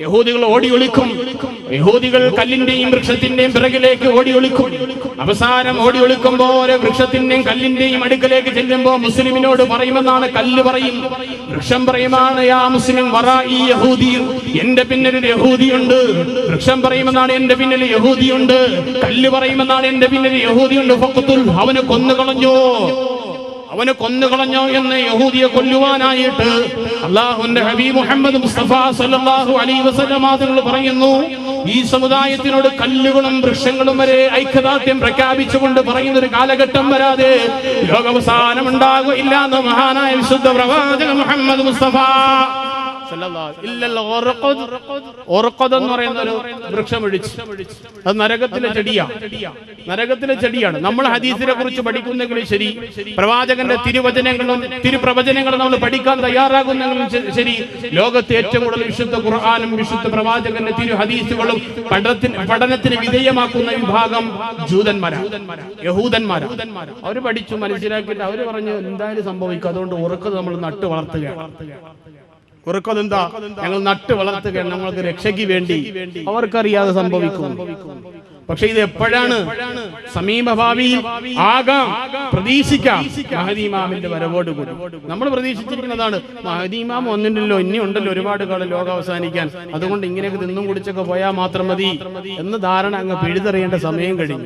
യഹൂദികൾ ഓടി ഒളിക്കും യഹൂദികൾ കല്ലിന്റെയും വൃക്ഷത്തിന്റെയും പിറകിലേക്ക് ഓടി ഒളിക്കും അവസാനം ഓടി ഒളിക്കുമ്പോ ഒരു വൃക്ഷത്തിന്റെയും കല്ലിന്റെയും അടുക്കലേക്ക് ചെല്ലുമ്പോ മുസ്ലിമിനോട് പറയുമെന്നാണ് കല്ല് പറയും. വൃക്ഷം പറയുമാണ് യാ മുസ്ലിം വറ ഈ യഹൂദി. എന്റെ പിന്നിൽ യഹൂദിയുണ്ട്. വൃക്ഷം പറയുമെന്നാണ് എന്റെ പിന്നിൽ യഹൂദിയുണ്ട്. കല്ല് പറയുമെന്നാണ് എന്റെ പിന്നിൽ യഹൂദിയുണ്ട്. അവന് അവനെ കൊന്നുകളഞ്ഞോ. അവനെ കൊന്നുകളഞ്ഞോ എന്ന് യഹൂദിയെ കൊല്ലുവാനായിട്ട് അള്ളാഹുന്റെ ഹബീബ് മുഹമ്മദ് മുസ്തഫ സല്ലല്ലാഹു അലൈഹി വസല്ലം പറയുന്നു ഈ സമുദായത്തിനോട് കല്ലുകളും വൃക്ഷങ്ങളും വരെ ഐക്യദാർഢ്യം പ്രഖ്യാപിച്ചുകൊണ്ട് പറയുന്ന ഒരു കാലഘട്ടം വരാതെ ലോകാവസാനം ഉണ്ടാകുകയില്ല എന്ന് മഹാനായ വിശുദ്ധ പ്രവാചക മുഹമ്മദ് മുസ്തഫ എന്ന് പറയുന്ന ഒരു വൃക്ഷം ഒഴിച്ച് അത് നരകത്തിലെ ചെടിയാണ് നരകത്തിലെ ചെടിയാണ്. നമ്മൾ ഹദീസിനെ കുറിച്ച് പഠിക്കുന്നെങ്കിലും ശരി പ്രവാചകന്റെ തിരുവചനങ്ങളും തിരുപ്രവചനങ്ങളും നമ്മൾ പഠിക്കാൻ തയ്യാറാകുന്നെങ്കിലും ശരി. ലോകത്തെ ഏറ്റവും കൂടുതൽ വിശുദ്ധ ഖുർആാനും വിശുദ്ധ പ്രവാചകന്റെ തിരു ഹദീസുകളും പഠനത്തിന് പഠനത്തിന് വിധേയമാക്കുന്ന വിഭാഗം ജൂതന്മാരാണ് യഹൂദന്മാരാണ് അവർ പഠിച്ചു മനസ്സിലാക്കിയിട്ട് അവർ പറഞ്ഞു എന്തായാലും സംഭവിക്കും. അതുകൊണ്ട് ഉറക്കത് നമ്മൾ നട്ടു വളർത്തുകയാണ്. ഉറക്കതെന്താ? ഞങ്ങൾ നട്ട് വളർത്തുകയാണ് ഞങ്ങൾക്ക് രക്ഷയ്ക്ക് വേണ്ടി. അവർക്കറിയാതെ സംഭവിക്കും. പക്ഷെ ഇത് എപ്പോഴാണ് സമീപഭാവിയിൽ ആകാം പ്രതീക്ഷിക്കാം. മഹദീമാമിന്റെ വരവോട് കൂടി നമ്മൾ പ്രതീക്ഷിച്ചിരിക്കുന്നതാണ് മഹദീമാം ഒന്നിണ്ടല്ലോ ഇനി ഉണ്ടല്ലോ ഒരുപാട് കാലം ലോകം അവസാനിക്കാൻ. അതുകൊണ്ട് ഇങ്ങനെയൊക്കെ തിന്നും കുടിച്ചൊക്കെ പോയാൽ മാത്രം മതി എന്ന് ധാരണ അങ്ങ് പിഴുതെറിയേണ്ട സമയം കഴിഞ്ഞു.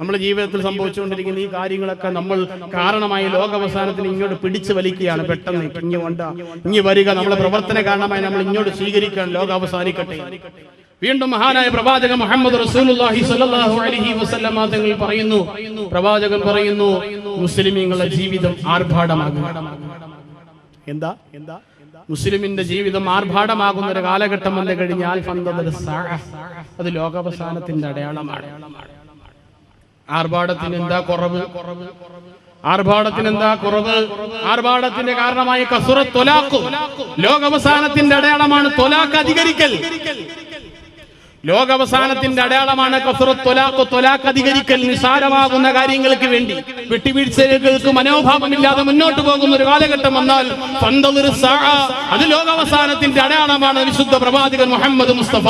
നമ്മുടെ ജീവിതത്തിൽ സംഭവിച്ചുകൊണ്ടിരിക്കുന്ന ഈ കാര്യങ്ങളൊക്കെ നമ്മൾ കാരണമായി ലോകാവസാനത്തിന് ഇങ്ങോട്ട് പിടിച്ചു വലിക്കുകയാണ്. പെട്ടെന്ന് ഇങ്ങോട്ട് ഇങ്ങി വരിക. നമ്മുടെ പ്രവർത്തന കാരണമായി നമ്മൾ ഇങ്ങോട്ട് സ്വീകരിക്കാൻ ലോകം അവസാനിക്കട്ടെ. വീണ്ടും മഹാനായ പ്രവാചകൻ മുഹമ്മദ് റസൂലുള്ളാഹി സ്വല്ലല്ലാഹു അലൈഹി വസല്ലമ തങ്ങൾ പറയുന്നു. പ്രവാചകൻ പറയുന്നു മുസ്ലിമീങ്ങളുടെ ജീവിതം ആർഭാടമാകും. എന്താ? എന്താ മുസ്ലിമിന്റെ ജീവിതം ആർഭാടമാകുന്ന ഒരു കാലഘട്ടം വന്നു കഴിഞ്ഞാൽ. അത് ലോകാവസാനത്തിന്റെ അടയാളമാണ്. ആർഭാടത്തിന് എന്താ കുറവ്? ആർഭാടത്തിന് എന്താ കുറവ്? ആർഭാടത്തിന്റെ കാരണമായി കസുറ തൊലാക്കു ലോകാവസാനത്തിന്റെ അടയാളമാണ് തൊലാക്ക് അധികരിക്കൽ. ലോകാവസാനത്തിന്റെ അടയാളമാണ് അധികരിക്കൽ നിസാരമാകുന്ന കാര്യങ്ങൾക്ക് വേണ്ടി. വെട്ടിവീഴ്ചകൾക്ക് മനോഭാവമില്ലാതെ മുന്നോട്ട് പോകുന്ന ഒരു കാലഘട്ടം വന്നാൽ. അത് ലോകാവസാനത്തിന്റെ അടയാളമാണ് വിശുദ്ധ പ്രവാചകൻ മുഹമ്മദ് മുസ്തഫ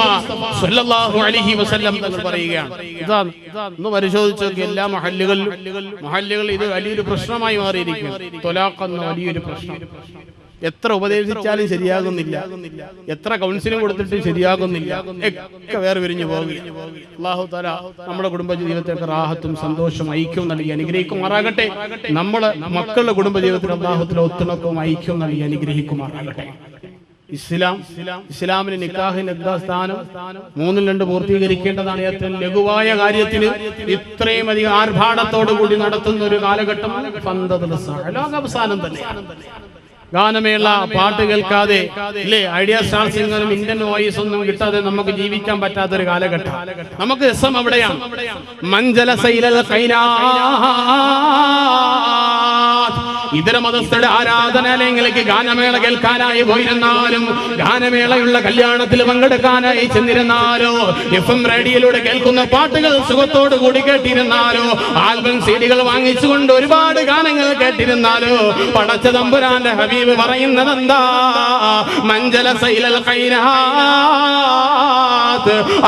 അലൈഹി വസല്ലം പറയുകയാണ്. ഇതാണ്. ഒന്ന് പരിശോധിച്ച് എല്ലാ മഹല്ലുകളിലും മഹല്ലുകൾ ഇത് വലിയൊരു പ്രശ്നമായി മാറിയിരിക്കും തൊലാഖ് എന്ന വലിയൊരു പ്രശ്നം. എത്ര ഉപദേശിച്ചാലും ശരിയാകുന്നില്ല. എത്ര കൗൺസിലിംഗ് കൊടുത്തിട്ടും ശരിയാകുന്നില്ല. ഒക്കെ വേറെ വിരിഞ്ഞു പോകുകയാണ് അള്ളാഹു തല നമ്മുടെ കുടുംബ റാഹത്തും സന്തോഷവും ഐക്യവും നൽകി അനുഗ്രഹിക്കുമാറാകട്ടെ. നമ്മളെ മക്കളുടെ കുടുംബ ജീവിതത്തിൽ അള്ളാഹുത്തിലെ ഒത്തുണക്കവും ഐക്യവും നൽകി അനുഗ്രഹിക്കുമാറാകട്ടെ. ഇസ്ലാം ഇസ്ലാമിന് നിക്കാഹിന് സ്ഥാനം മൂന്നിൽ രണ്ട് പൂർത്തീകരിക്കേണ്ടതാണ്. ഏറ്റവും ലഘുവായ കാര്യത്തിന് ഇത്രയും അധികം ആർഭാടത്തോടു കൂടി നടത്തുന്ന ഒരു കാലഘട്ടം ലോകാവസാനം തന്നെയാണ്. ഗാനമേള പാട്ട് കേൾക്കാതെ ഇല്ലേ? ഐഡിയ സ്റ്റാർ സിംഗറും ഇന്ത്യൻ വോയിസ് ഒന്നും കിട്ടാതെ നമുക്ക് ജീവിക്കാൻ പറ്റാത്ത ഒരു കാലഘട്ടം. നമുക്ക് രസം അവിടെയാണ്. മഞ്ചല സൈലൽ കൈനാ ഇതര മതസ്ഥരുടെ ആരാധനാലയങ്ങളിലേക്ക് ഗാനമേള കേൾക്കാനായി പോയിരുന്നാലും ഗാനമേളയുള്ള കല്യാണത്തിൽ പങ്കെടുക്കാനായി ചെന്നിരുന്നാലോ എഫ് എം റേഡിയോയിലൂടെ കേൾക്കുന്ന പാട്ടുകൾ സുഖത്തോടു കൂടി കേട്ടിരുന്നാലോ ആൽബം സീഡികൾ വാങ്ങിച്ചുകൊണ്ട് ഒരുപാട് ഗാനങ്ങൾ കേട്ടിരുന്നാലോ പടച്ച തമ്പുരാന്റെ ഹബീബ് പറയുന്നത് എന്താ മഞ്ചല സൈലൽ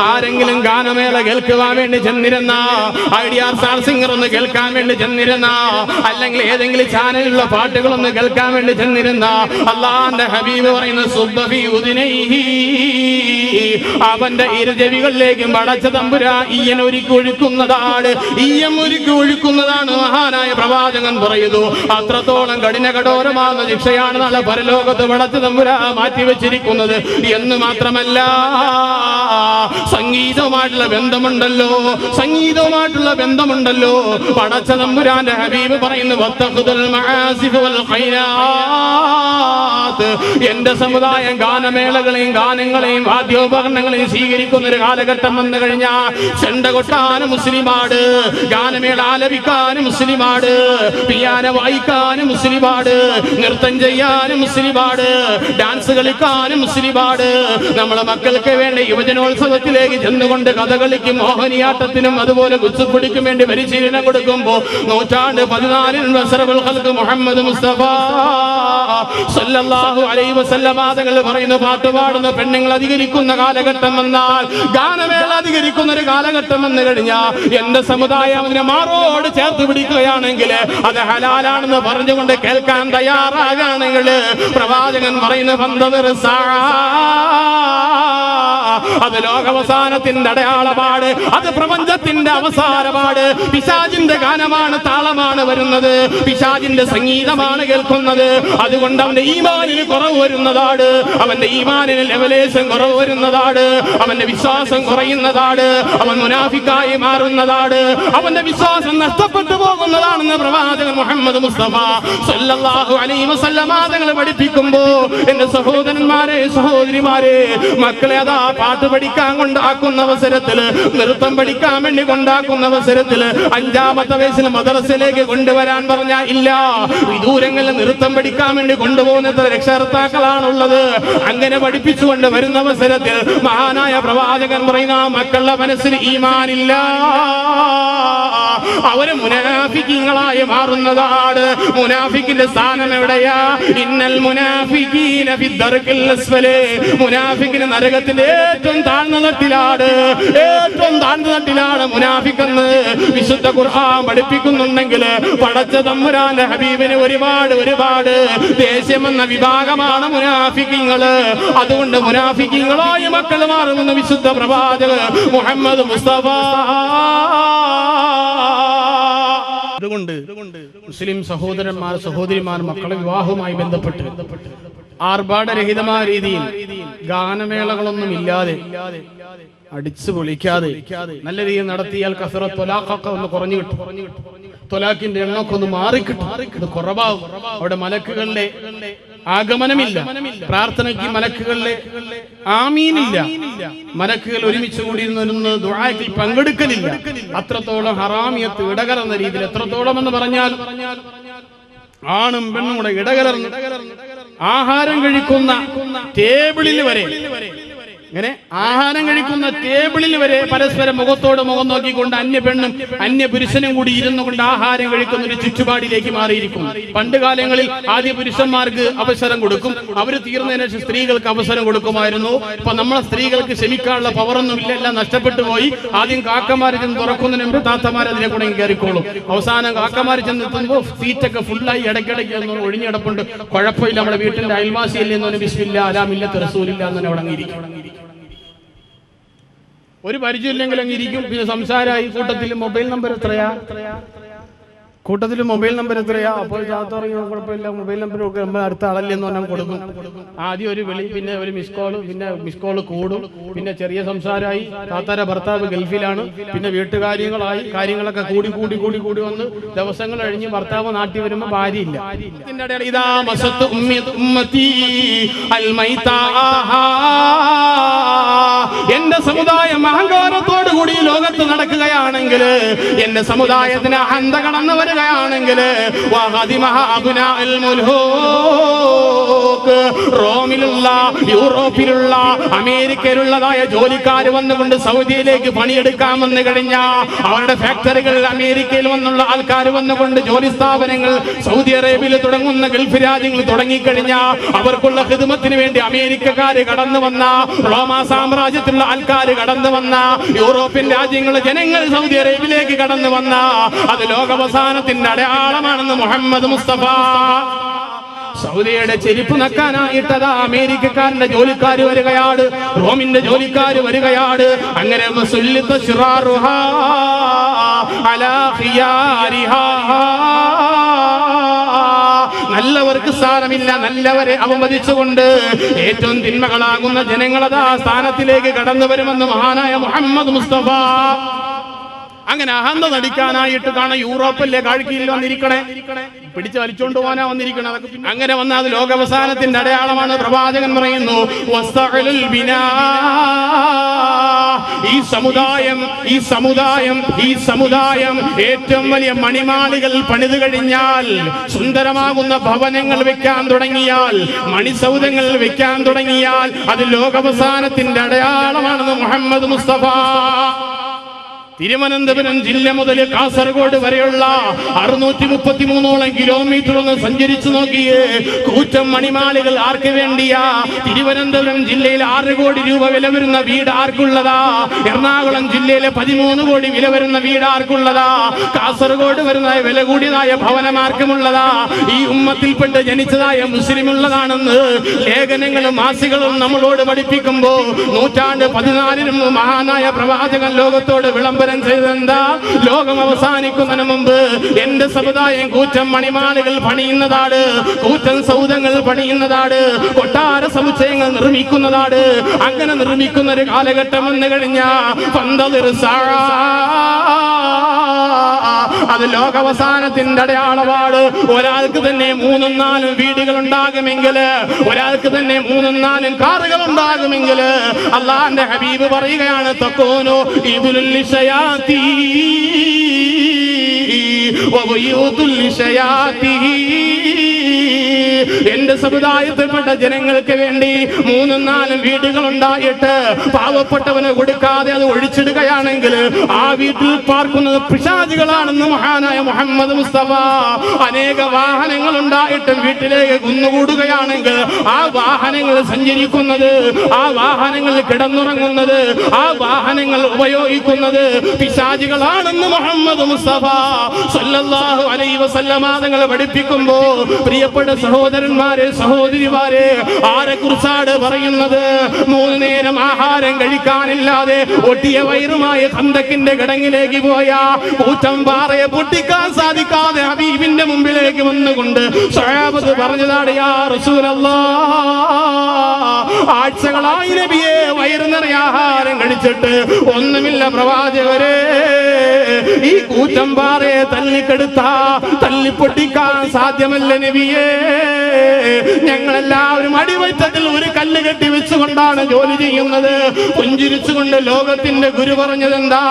ആരെങ്കിലും ഗാനമേള കേൾക്കുവാൻ വേണ്ടി ചെന്നിരുന്ന? ഐഡിയ സാർ സിംഗർ ഒന്ന് കേൾക്കാൻ വേണ്ടി ചെന്നിരുന്ന? അല്ലെങ്കിൽ ഏതെങ്കിലും ചാനലിലുള്ള പാട്ടുകൾ ഒന്ന് കേൾക്കാൻ വേണ്ടി ചെന്നിരുന്ന അള്ളാന്റെ ഹബീബ് പറയുന്ന സുബ്ബഫി ഉദിനൈഹി. അവന്റെ ഇരുചെവികളിലേക്കും പടച്ച തമ്പുരാ ഈയൻ ഒരുക്കി ഒഴുക്കുന്നതാണ്. ഈയം ഒരുക്കി ഒഴുക്കുന്നതാണ് മഹാനായ പ്രവാചകൻ പറയുന്നു. അത്രത്തോളം കഠിന കഠോരമാകുന്ന ശിക്ഷയാണ് നാളെ പരലോകത്ത് പടച്ച തമ്പുരാ മാറ്റിവെച്ചിരിക്കുന്നത്. എന്ന് മാത്രമല്ല സംഗീതവുമായിട്ടുള്ള ബന്ധമുണ്ടല്ലോ. സംഗീതവുമായിട്ടുള്ള ബന്ധമുണ്ടല്ലോ. പടച്ച തമ്പുരാന്റെ ഹബീബ് പറയുന്നു എന്റെ സമുദായം ഗാനമേളകളെയും ഗാനങ്ങളെയും വാദ്യോപകരണങ്ങളെയും സ്വീകരിക്കുന്ന ഒരു കാലഘട്ടം വന്നു കഴിഞ്ഞാൽ ചെണ്ട കൊട്ടാനും മുസ്ലിമാട് ഗാനമേള ആലപിക്കാനും മുസ്ലിമാട് പിയാന വായിക്കാനും മുസ്ലിമാട് നൃത്തം ചെയ്യാനും മുസ്ലിമാട് ഡാൻസ് കളിക്കാനും മുസ്ലിമാട്. നമ്മളെ മക്കൾക്ക് വേണ്ടി യുവജനോത്സവത്തിലേക്ക് ചെന്നുകൊണ്ട് കഥകളിക്കും മോഹനിയാട്ടത്തിനും അതുപോലെ കുച്ചുപ്പിടിക്കും വേണ്ടി പരിശീലനം കൊടുക്കുമ്പോൾ നൂറ്റാണ്ട് പതിനാലിൽ മുഹമ്മദ് മുസ്തഫ. സല്ലല്ലാഹു അലൈഹി വസല്ലമ തങ്ങൾ പറയുന്ന പാട്ട് പാടുന്ന പെണ്ണുങ്ങൾ അധികരിക്കുന്ന കാലഘട്ടം എന്നാൽ ഗാനമേള അധികരിക്കുന്ന ഒരു കാലഘട്ടം എന്ന് കഴിഞ്ഞാൽ എന്റെ സമുദായം അതിനെ മാറോട് ചേർത്ത് പിടിക്കുകയാണെങ്കിൽ അത് ഹലാലാണെന്ന് പറഞ്ഞുകൊണ്ട് കേൾക്കാൻ തയ്യാറാകുകയാണെങ്കിൽ പ്രവാചകൻ പറയുന്ന ബന്ധവർ അത് ലോകാവസാനത്തിന്റെ അടയാളമാണ് അത് പ്രപഞ്ചത്തിന്റെ അവസാനമാണ് പിശാജിന്റെ ഗാനമാണ് താളമാണ് വരുന്നത്. പിശാജിന്റെ സംഗീതമാണ് കേൾക്കുന്നത്. അതുകൊണ്ട് അവന്റെ ഈമാനിന് കുറവ് വരുന്നതാണ്. അവന്റെ ഈമാനിന് ലെവലേശം കുറവ് വരുന്നതാണ്. അവന്റെ വിശ്വാസം കുറയുന്നതാണ്. അവൻ മുനാഫിക്കായി മാറുന്നതാണ്. അവന്റെ വിശ്വാസം നഷ്ടപ്പെട്ടു പോകുന്നതാണെന്ന് പ്രവാചകൻ മുഹമ്മദ് മുസ്തഫ സല്ലല്ലാഹു അലൈഹി വസല്ലമ പഠിപ്പിക്കുമ്പോ എന്റെ സഹോദരന്മാരെ സഹോദരിമാരെ മക്കളെ അതാ പാട്ട് പഠിക്കാൻ കൊണ്ടാക്കുന്ന അവസരത്തിൽ നൃത്തം പഠിക്കാൻ വേണ്ടി കൊണ്ടാക്കുന്ന അവസരത്തിൽ അഞ്ചാമത്തെ വയസ്സിൽ മദ്രസയിലേക്ക് കൊണ്ടുവരാൻ പറഞ്ഞ ഇല്ല. വിദൂരങ്ങളിൽ നൃത്തം പഠിക്കാൻ വേണ്ടി കൊണ്ടുപോകുന്ന എത്ര രക്ഷകർത്താക്കളാണുള്ളത്. അങ്ങനെ പഠിപ്പിച്ചുകൊണ്ട് വരുന്ന അവസരത്തിൽ മഹാനായ പ്രവാചകൻ പറയുന്ന മക്കളുടെ മനസ്സിൽ ഈമാനില്ല. അവർ മുനാഫിക്കിങ്ങളായി മാറുന്നതാണ്. മുനാഫിക്കിന്റെ സ്ഥാനം എവിടെയാ? ഇന്നൽ മുനാഫിക്കീന. മുനാഫിക്കിന് നരകത്തിന്റെ ഏറ്റവും താഴ്ന്ന തട്ടിലാണ് ഏറ്റവും താഴ്ന്ന തട്ടിലാണ് മുനാഫിക്കെന്ന് വിശുദ്ധ ഖുർആൻ പഠിപ്പിക്കുന്നുണ്ടെങ്കിൽ പടച്ച തമ്മുരാന്റെ ഹബീബിന് ഒരുപാട് ഒരുപാട് ദേഷ്യമെന്ന വിഭാഗമാണ് മുനാഫിക്കിങ്ങൾ. അതുകൊണ്ട് മുനാഫിക്കിങ്ങളായ മക്കൾ മാറുമെന്ന് വിശുദ്ധ പ്രവാചക മുഹമ്മദ് മുസ്തഫ. അതുകൊണ്ട് മുസ്ലിം സഹോദരന്മാർ സഹോദരിമാർ മക്കളെ വിവാഹവുമായി ബന്ധപ്പെട്ട് ആർഭാടരഹിതമായ രീതിയിൽ ഗാനമേളകളൊന്നും ഇല്ലാതെ അടിച്ചു പൊളിക്കാതെ നല്ല രീതിയിൽ നടത്തിയാൽ കസറ തൊലാഖൊക്കെ ഒന്ന് കുറഞ്ഞു കിട്ടും. തൊലാഖിന്റെ എണ്ണമൊക്കെ ഒന്ന് മാറിക്കിട്ടും. ഇത് കുറവാകും. അവിടെ മലക്കുകളുടെ ആഗമനമില്ല. പ്രാർത്ഥനയ്ക്ക് മലക്കുകളിലെ ആമീനില്ല. മലക്കുകൾ ഒരുമിച്ച് കൂടി നിന്ന് ദുആയിൽ പങ്കെടുക്കലില്ല. അത്രത്തോളം ഹറാമിയത്ത് ഇടകലർന്ന രീതിയിൽ എത്രത്തോളം എന്ന് പറഞ്ഞാൽ ആണും പെണ്ണും കൂടെ ഇടകലർന്ന് ആഹാരം കഴിക്കുന്ന ടേബിളിൽ വരെ. ഇങ്ങനെ ആഹാരം കഴിക്കുന്ന ടേബിളിൽ വരെ പരസ്പരം മുഖത്തോട് മുഖം നോക്കിക്കൊണ്ട് അന്യ പെണ്ണും അന്യ പുരുഷനും കൂടി ഇരുന്നു കൊണ്ട് ആഹാരം കഴിക്കുന്ന ഒരു ചുറ്റുപാടിലേക്ക് മാറിയിരിക്കും പണ്ട് കാലങ്ങളിൽ ആദ്യ പുരുഷന്മാർക്ക് അവസരം കൊടുക്കും. അവർ തീർന്നതിന് ശേഷം സ്ത്രീകൾക്ക് അവസരം കൊടുക്കുമായിരുന്നു. ഇപ്പൊ നമ്മളെ സ്ത്രീകൾക്ക് ക്ഷമിക്കാനുള്ള പവറൊന്നും ഇല്ല എല്ലാം നഷ്ടപ്പെട്ടു പോയി. ആദ്യം കാക്കമാർ ചെന്ന് തുറക്കുന്നതിന് മുമ്പ് താത്തമാർ അതിനെ കൂടെ കയറിക്കോളും. അവസാനം കാക്കമാർ ചെന്ന് എത്തുമ്പോൾ സീറ്റൊക്കെ ഫുള്ളായി ഇടയ്ക്കിടയ്ക്ക് ഒഴിഞ്ഞിടപ്പുണ്ട് കുഴപ്പമില്ല നമ്മുടെ വീട്ടിന്റെ അയൽവാസിയിൽ നിന്ന് ബിസ്മില്ല അലാമില്ല തെറസൂലില്ല എന്നെ ഉടങ്ങിയിരിക്കും ഒരു പരിചയമില്ലെങ്കിൽ അങ്ങ് ഇരിക്കും. പിന്നെ സംസാരമായി കൂട്ടത്തിൽ മൊബൈൽ നമ്പർ എത്രയാ? കൂട്ടത്തിൽ മൊബൈൽ നമ്പർ എത്രയാ? അപ്പോൾ ചാത്ത കുഴപ്പമില്ല. മൊബൈൽ നമ്പർ നമ്മൾ അടുത്ത ആളല്ലേ എന്ന് പറഞ്ഞാൽ കൊടുക്കും. ആദ്യം ഒരു വിളി പിന്നെ ഒരു മിസ് കോൾ പിന്നെ മിസ് കോൾ കൂടും. പിന്നെ ചെറിയ സംസാരമായി. താത്താര ഭർത്താവ് ഗൾഫിലാണ്. പിന്നെ വീട്ടുകാര്യങ്ങളായി കാര്യങ്ങളൊക്കെ കൂടി കൂടി കൂടി കൂടി വന്ന് ദിവസങ്ങൾ കഴിഞ്ഞ് ഭർത്താവ് നാട്ടിൽ വരുമ്പോൾ ഭാര്യയില്ല. ഇടയിൽ ഉമ്മത്തി. എന്റെ സമുദായം ലോകത്ത് നടക്കുകയാണെങ്കിൽ എന്റെ സമുദായത്തിന് അഹന്ത കടന്നു വരികയാണെങ്കിൽ. റോമിലുള്ള യൂറോപ്പിലുള്ള അമേരിക്കയിലുള്ളതായ ജോലിക്കാർ വന്നുകൊണ്ട് സൗദിയിലേക്ക് പണിയെടുക്കാൻ വന്നു കഴിഞ്ഞ അവരുടെ ഫാക്ടറികളിൽ അമേരിക്കയിൽ വന്നുള്ള ആൾക്കാർ വന്നുകൊണ്ട് ജോലി സ്ഥാപനങ്ങൾ സൗദി അറേബ്യയിൽ തുടങ്ങുന്ന ഗൾഫ് രാജ്യങ്ങൾ തുടങ്ങിക്കഴിഞ്ഞ അവർക്കുള്ള ഹിതമത്തിന് വേണ്ടി അമേരിക്കക്കാർ കടന്നു വന്ന റോമാ സാമ്രാജ്യത്തിലുള്ള ആൾക്കാർ കടന്നു വന്ന യൂറോപ്യൻ രാജ്യങ്ങളിലെ ജനങ്ങൾ സൗദി അറേബ്യയിലേക്ക് കടന്നു വന്ന അത് ലോകവസാനത്തിന്റെ അടയാളമാണെന്ന് മുഹമ്മദ് മുസ്തഫ സൗദിയുടെ ചെരുപ്പ് നക്കാനായിട്ടതാ അമേരിക്കക്കാരന്റെ ജോലിക്കാർ വരികയാണ് റോമിന്റെ ജോലിക്കാർ വരികയാണ് അങ്ങനെ അലാ. നല്ലവർക്ക് സ്ഥാനമില്ല നല്ലവരെ അവമതിച്ചുകൊണ്ട് ഏറ്റവും തിന്മകളാകുന്ന ജനങ്ങളതാ സ്ഥാനത്തിലേക്ക് കടന്നു വരുമെന്ന് മഹാനായ മുഹമ്മദ് മുസ്തഫ. അങ്ങനെ അഹന്ത നടിക്കാനായിട്ട് കാണാൻ യൂറോപ്പിലെ കാഴ്ചയിൽ വന്നിരിക്കണേ. പിടിച്ച് വലിച്ചോണ്ട് പോകാനാ വന്നിരിക്കണേ അങ്ങനെ വന്ന അത് ലോകവസാനത്തിന്റെ അടയാളമാണ് പ്രവാചകൻ പറയുന്നു. ഈ സമുദായം ഈ സമുദായം ഈ സമുദായം ഏറ്റവും വലിയ മണിമാളികൾ പണിതു കഴിഞ്ഞാൽ സുന്ദരമാകുന്ന ഭവനങ്ങൾ വെക്കാൻ തുടങ്ങിയാൽ മണിസൗധങ്ങൾ വെക്കാൻ തുടങ്ങിയാൽ അത് ലോകവസാനത്തിന്റെ അടയാളമാണെന്ന് മുഹമ്മദ് മുസ്തഫ. തിരുവനന്തപുരം ജില്ല മുതൽ കാസർഗോഡ് വരെയുള്ള അറുന്നൂറ്റി മുപ്പത്തി മൂന്നോളം കിലോമീറ്റർ ഒന്ന് സഞ്ചരിച്ചു നോക്കിയേ. കൂറ്റം മണിമാളികൾ ആർക്ക് വേണ്ടിയാ? തിരുവനന്തപുരം ജില്ലയിൽ ആറ് കോടി രൂപ വില വരുന്ന വീട് ആർക്കുള്ളതാ? എറണാകുളം ജില്ലയിലെ പതിമൂന്ന് കോടി വില വരുന്ന വീട് ആർക്കുള്ളതാ? കാസർഗോഡ് വരുന്ന വില കൂടിയതായ ഭവനമാർക്കുമുള്ളതാ ഈ ഉമ്മത്തിൽപ്പെട്ട് ജനിച്ചതായ മുസ്ലിം മുസ്ലിമുള്ളതാണെന്ന് ലേഖനങ്ങളും മാസികളും നമ്മളോട് പഠിപ്പിക്കുമ്പോൾ നൂറ്റാണ്ട് പതിനാലിനും മഹാനായ പ്രവാചകൻ ലോകത്തോട് വിളംബരം ചെയ്തെന്താ? ലോകം അവസാനിക്കുന്നതിന് മുമ്പ് എന്റെ സമുദായം കൂറ്റൻ മണിമാളുകൾ പണിയുന്നതാണ്. കൂറ്റൻ സൗദങ്ങൾ പണിയുന്നതാണ്. കൊട്ടാര സമുച്ചയങ്ങൾ നിർമ്മിക്കുന്നതാണ്. അങ്ങനെ നിർമ്മിക്കുന്ന ഒരു കാലഘട്ടം വന്നു കഴിഞ്ഞാ പന്തതിർ സാഴാ അത് ലോകാവസാനത്തിന്റെ അടയാളമാണ്. ഒരാൾക്ക് തന്നെ മൂന്നും നാലും വീടുകൾ ഉണ്ടാകുമെങ്കിൽ ഒരാൾക്ക് തന്നെ മൂന്നും നാലും കാറുകൾ ഉണ്ടാകുമെങ്കിൽ അള്ളാന്റെ ഹബീബ് പറയുകയാണ് തക്കോനോ ഇബുലുൽ ലിശയാത്തി വബയൂതുൽ എന്റെ സമുദായത്തിൽപ്പെട്ട ജനങ്ങൾക്ക് വേണ്ടി മൂന്നും നാലും വീടുകൾ ഉണ്ടായിട്ട് പാവപ്പെട്ടവന് കൊടുക്കാതെ അത് ഒഴിച്ചിടുകയാണെങ്കിൽ ആ വീട്ടിൽ പാർക്കുന്നത് പിശാചികളാണെന്ന് മഹാനായ മുഹമ്മദ് മുസ്തഫ. അനേക വാഹനങ്ങൾ ഉണ്ടായിട്ടും വീട്ടിലേക്ക് കുന്നുകൂടുകയാണെങ്കിൽ ആ വാഹനങ്ങൾ സഞ്ചരിക്കുന്നത് ആ വാഹനങ്ങൾ കിടന്നുറങ്ങുന്നത് ആ വാഹനങ്ങൾ ഉപയോഗിക്കുന്നത് പിശാചികളാണെന്ന് മുഹമ്മദ് മുസ്തഫ. സല്ലല്ലാഹു അലൈഹി വസല്ലമ തങ്ങളെ പഠിപ്പിക്കുമ്പോൾ പ്രിയപ്പെട്ട സഹോദരന്മാരെ സഹോദരിമാരെ ആരെ കുറിച്ചാണ് പറയുന്നത്? മൂന്ന് നേരം ആഹാരം കഴിക്കാനില്ലാതെ ഒട്ടിയ വയറുമായ കന്തക്കിന്റെ കിടങ്ങിലേക്ക് പോയ കൂറ്റം പാറയെ പൊട്ടിക്കാൻ സാധിക്കാതെ ഹബീബിന്റെ മുമ്പിലേക്ക് വന്നുകൊണ്ട് സ്വയാബത്ത് പറഞ്ഞതാണ് യാ ആഴ്ചകളായി നബിയെ വയറു നിറയെ ആഹാരം കഴിച്ചിട്ട് ഒന്നുമില്ല പ്രവാചകരെ. ഈ കൂറ്റം പാറയെ തല്ലിക്കെടുത്ത തല്ലിപ്പൊട്ടിക്കാൻ സാധ്യമല്ല നബിയേ. ഞങ്ങളെല്ലാവരും അടിവയറ്റത്തിൽ ഒരു കല്ല് കെട്ടി വെച്ചുകൊണ്ടാണ് ജോലി ചെയ്യുന്നത്. പുഞ്ചിരിച്ചുകൊണ്ട് ലോകത്തിന്റെ ഗുരു പറഞ്ഞതെന്താ?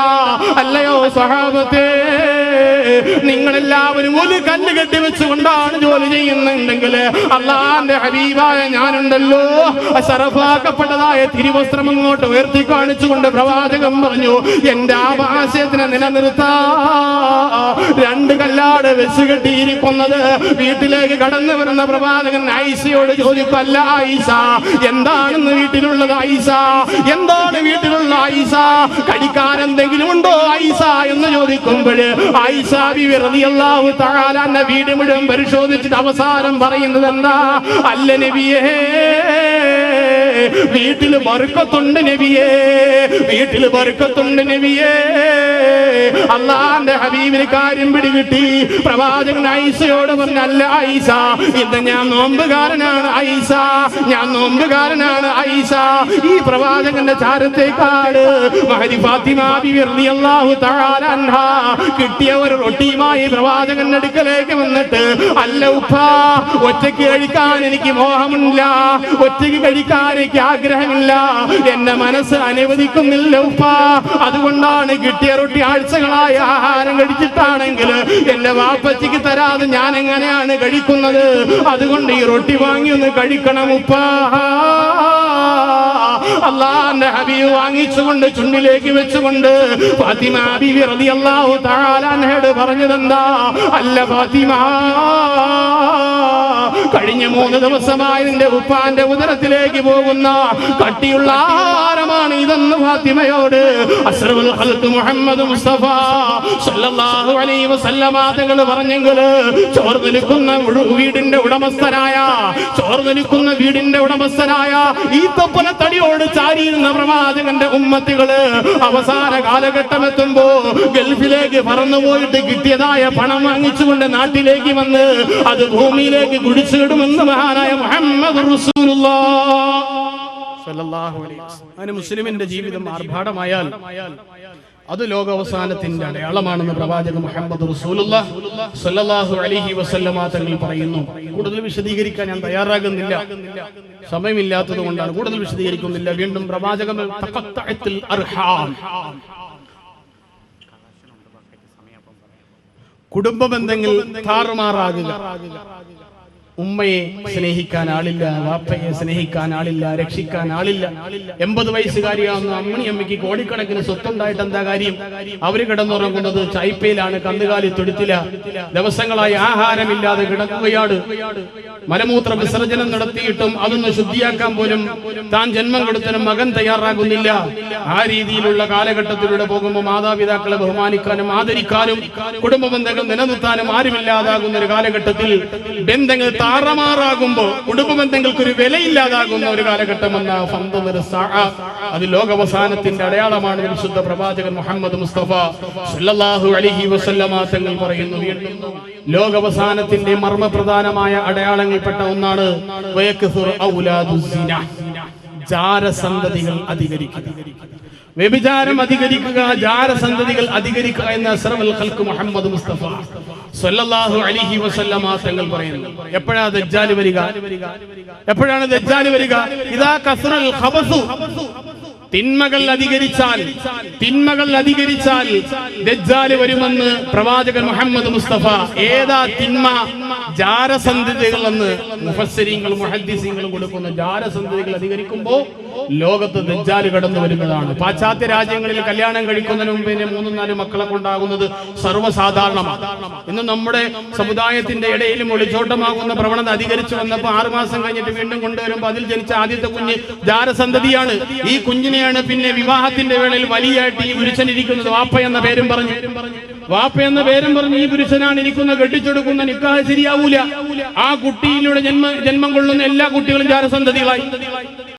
അല്ലയോ സഹാബത്തെ? നിങ്ങളെല്ലാവരും ഒരു കല്ല് കെട്ടി വെച്ചുകൊണ്ടാണ് ജോലി ചെയ്യുന്നുണ്ടെങ്കിൽ അള്ളാന്റെ ഹബീബായ ഞാനുണ്ടല്ലോ. സറഫാക്കപ്പെട്ടതായ തിരുവസ്ത്രം അങ്ങോട്ട് ഉയർത്തി കാണിച്ചുകൊണ്ട് പ്രവാചകം പറഞ്ഞു എന്റെ ആഭാസ്യത്തിനെ നിലനിർത്താ. രണ്ട് കല്ലാട് വെച്ച് കെട്ടിയിരിക്കുന്നത് വീട്ടിലേക്ക് കടന്നു വരുന്ന പ്രവാചകൻ ഐസയോട് ചോദിക്കല്ല ഐസ എന്താണെന്ന് വീട്ടിലുള്ളത് ഐസ? എന്താണ് വീട്ടിലുള്ള ഐസ? കടിക്കാരെന്തെങ്കിലും ഉണ്ടോ ഐസ? എന്ന് ചോദിക്കുമ്പോൾ വീട് മുഴുവൻ പരിശോധിച്ചിട്ട് അവസാനം പറയുന്നത് എന്താ? അല്ല നബിയേ വീട്ടിൽ ബർക്കത്തുണ്ട് നബിയേ വീട്ടിൽ ബർക്കത്തുണ്ട് നബിയേ. അള്ളാന്റെ ഹബീബിന് കാര്യം പിടികിട്ടി. പ്രവാചകൻ ഐസയോട് പറഞ്ഞ അല്ല ഐസ ഇന്ന് ഞാൻ നോമ്പുകാരനാണ് ഐസ ഞാൻ നോമ്പുകാരനാണ് ഐസ ഈ പ്രവാചകന്റെ ചാരത്തേക്കാട് മഹരി ഫാത്തിമ ബിബി കിട്ടിയ ഒരു റൊട്ടിയുമായി പ്രവാചകന്റെ അടുക്കലേക്ക് വന്നിട്ട് അല്ല ഉപ്പ ഒറ്റയ്ക്ക് കഴിക്കാൻ എനിക്ക് മോഹമില്ല ഒറ്റയ്ക്ക് കഴിക്കാൻ എനിക്ക് ആഗ്രഹമില്ല എന്റെ മനസ്സ് അനുവദിക്കുന്നില്ല ഉപ്പ. അതുകൊണ്ടാണ് കിട്ടിയ റൊട്ടി ആഴ്ചകളായ ആഹാരം കഴിച്ചിട്ടാണെങ്കിൽ എന്റെ വാപ്പച്ചിക്ക് തരാതെ ഞാൻ എങ്ങനെയാണ് കഴിക്കുന്നത്? അതുകൊണ്ട് ഈ റൊട്ടി വാങ്ങി ഒന്ന് കഴിക്കണം ഉപ്പ. അള്ളാന്റെ ഹബീബ് വാങ്ങിച്ചുകൊണ്ട് ചുണ്ടിലേക്ക് വെച്ചുകൊണ്ട് ഫാത്തിമ ഹബീബി റളിയല്ലാഹു തആല അൻഹയോട് പറഞ്ഞതെന്താ? അല്ല ഫാത്തിമ കഴിഞ്ഞ മൂന്ന് ദിവസമായി നിന്റെ ഉപ്പാന്റെ ഉദരത്തിലേക്ക് പോകുന്ന കട്ടിയുള്ള ആഹാരമാണ് ഇതെന്ന് ഫാത്തിമയോട് അസ്റഫുൽ ഖൽഖ് മുഹമ്മദ് മുസ്തഫ സല്ലല്ലാഹു അലൈഹി വസല്ലമ തങ്ങൾ നിൽക്കുന്ന വീടിന്റെ ഉടമസ്ഥനായ ചോർന്നു നിൽക്കുന്ന വീടിന്റെ ഉടമസ്ഥനായ ഈ തൊപ്പന തടിയോട് ചാരിയിരുന്ന പ്രവാചകന്റെ ഉമ്മത്തികൾ അവസാന കാലഘട്ടം എത്തുമ്പോ ഗൾഫിലേക്ക് പറന്നുപോയിട്ട് കിട്ടിയതായ പണം വാങ്ങിച്ചുകൊണ്ട് നാട്ടിലേക്ക് വന്ന് അത് ഭൂമിയിലേക്ക് കുടിച്ചിടുമെന്ന് മഹാനായ മുഹമ്മദ്. അതിന് മുസ്ലിമിന്റെ ജീവിതം ആർഭാടമായാൽ അത് ലോകാവസാനത്തിന്റെ അടയാളമാണെന്ന് പ്രവാചക മുഹമ്മദ് അലൈഹി വസല്ലമ തങ്ങൾ പറയുന്നു. കൂടുതൽ വിശദീകരിക്കാൻ ഞാൻ തയ്യാറാകുന്നില്ല. സമയമില്ലാത്തത് കൊണ്ടാണ് കൂടുതൽ വിശദീകരിക്കുന്നില്ല. വീണ്ടും പ്രവാചകം കുടുംബ ബന്ധങ്ങൾ താറുമാറാകുക. ഉമ്മയെ സ്നേഹിക്കാൻ ആളില്ല വാപ്പയെ സ്നേഹിക്കാൻ ആളില്ല രക്ഷിക്കാൻ ആളില്ല. എൺപത് വയസ്സുകാരിയാവുന്ന അമ്മണി അമ്മയ്ക്ക് കോടിക്കണക്കിന് സ്വത്തുണ്ടായിട്ട് എന്താ കാര്യം? അവർ കിടന്നുറങ്ങുന്നത് ചൈപ്പയിലാണ് കന്നുകാലി തൊടുത്തില്ല ദിവസങ്ങളായി ആഹാരമില്ലാതെ കിടക്കുകയാണ്. മലമൂത്ര വിസർജനം നടത്തിയിട്ടും അതൊന്ന് ശുദ്ധിയാക്കാൻ പോലും താൻ ജന്മം കൊടുത്തതിനും മകൻ തയ്യാറാകുന്നില്ല. ആ രീതിയിലുള്ള കാലഘട്ടത്തിലൂടെ പോകുമ്പോൾ മാതാപിതാക്കളെ ബഹുമാനിക്കാനും ആദരിക്കാനും കുടുംബ ബന്ധങ്ങൾ നിലനിർത്താനും ആരുമില്ലാതാകുന്ന ഒരു കാലഘട്ടത്തിൽ ബന്ധങ്ങൾ താറമാറാകുമ്പോൾ കുടുംബ ഒരു വിലയില്ലാതാകുന്ന ഒരു കാലഘട്ടം എന്ന അത് ലോകവസാനത്തിന്റെ അടയാളമാണ് വിശുദ്ധ പ്രവാചകൻ മുഹമ്മദ് മുസ്തഫ അലൈഹി വസല്ലമ തങ്ങൾ പറയുന്നു വീണ്ടും ലോകാവസാനത്തിന്റെ മർമ്മപ്രധാനമായ അടയാളങ്ങൾപ്പെട്ട ഒന്നാണ്. ജാരസന്തതികൾ അധികരിക്കുക. വ്യഭിചാരം അധികരിക്കുക ജാരസന്തതികൾ അധികരിക്കുക എന്ന അസ്രമൽ ഖൽഖ് മുഹമ്മദ് മുസ്തഫ സല്ലല്ലാഹു അലൈഹി വസല്ലമ തങ്ങൾ പറയുന്നു. എപ്പോഴാണ് ദജ്ജാൽ വരിക? എപ്പോഴാണ് ദജ്ജാൽ വരിക? ഇദാ കസ്റൽ ഖബസു. തിന്മകൾ അധികരിച്ചാൽ തിന്മകൾ അധികരിച്ചാൽ ദജ്ജാൽ വരുമെന്ന് പ്രവാചകൻ മുഹമ്മദ് മുസ്തഫ ഏതാ തിന്മ? ജാരസന്ധതികൾ എന്ന് മുഫസ്സിരീങ്ങളും മുഹദ്ദിസീങ്ങളും കൊടുക്കുന്ന ജാരസന്ധതികൾ അധികരിക്കുമ്പോൾ ലോകത്ത് ദജ്ജാൽ കടന്നു വരുന്നതാണ്. പാശ്ചാത്യ രാജ്യങ്ങളിൽ കല്യാണം കഴിക്കുന്നതിന് മുമ്പ് തന്നെ മൂന്നും നാലും മക്കളെ കൊണ്ടാകുന്നത് സർവസാധാരണമാണ്. ഇന്ന് നമ്മുടെ സമുദായത്തിന്റെ ഇടയിലും ഒളിച്ചോട്ടമാകുന്ന പ്രവണത അധികരിച്ചു വന്നപ്പോൾ ആറുമാസം കഴിഞ്ഞിട്ട് വീണ്ടും കൊണ്ടുവരുമ്പോൾ അതിൽ ജനിച്ച ആദ്യത്തെ കുഞ്ഞ് ജാരസന്ധതിയാണ്. ഈ കുഞ്ഞിനെയാണ് പിന്നെ വിവാഹത്തിന്റെ വേളയിൽ വലിയായിട്ട് ഈ പുരുഷൻ ഇരിക്കുന്നത്. വാപ്പ എന്ന പേരും പറഞ്ഞു. വാപ്പ എന്ന പേരും പറഞ്ഞ് ഈ പുരുഷനാണ് ഇരിക്കുന്ന കെട്ടിച്ചെടുക്കുന്ന നിക്കാഹ് ശരിയാവൂല. ആ കുട്ടിയിലൂടെ ജന്മ ജന്മം കൊള്ളുന്ന എല്ലാ കുട്ടികളും ജാരസന്തതികളായി.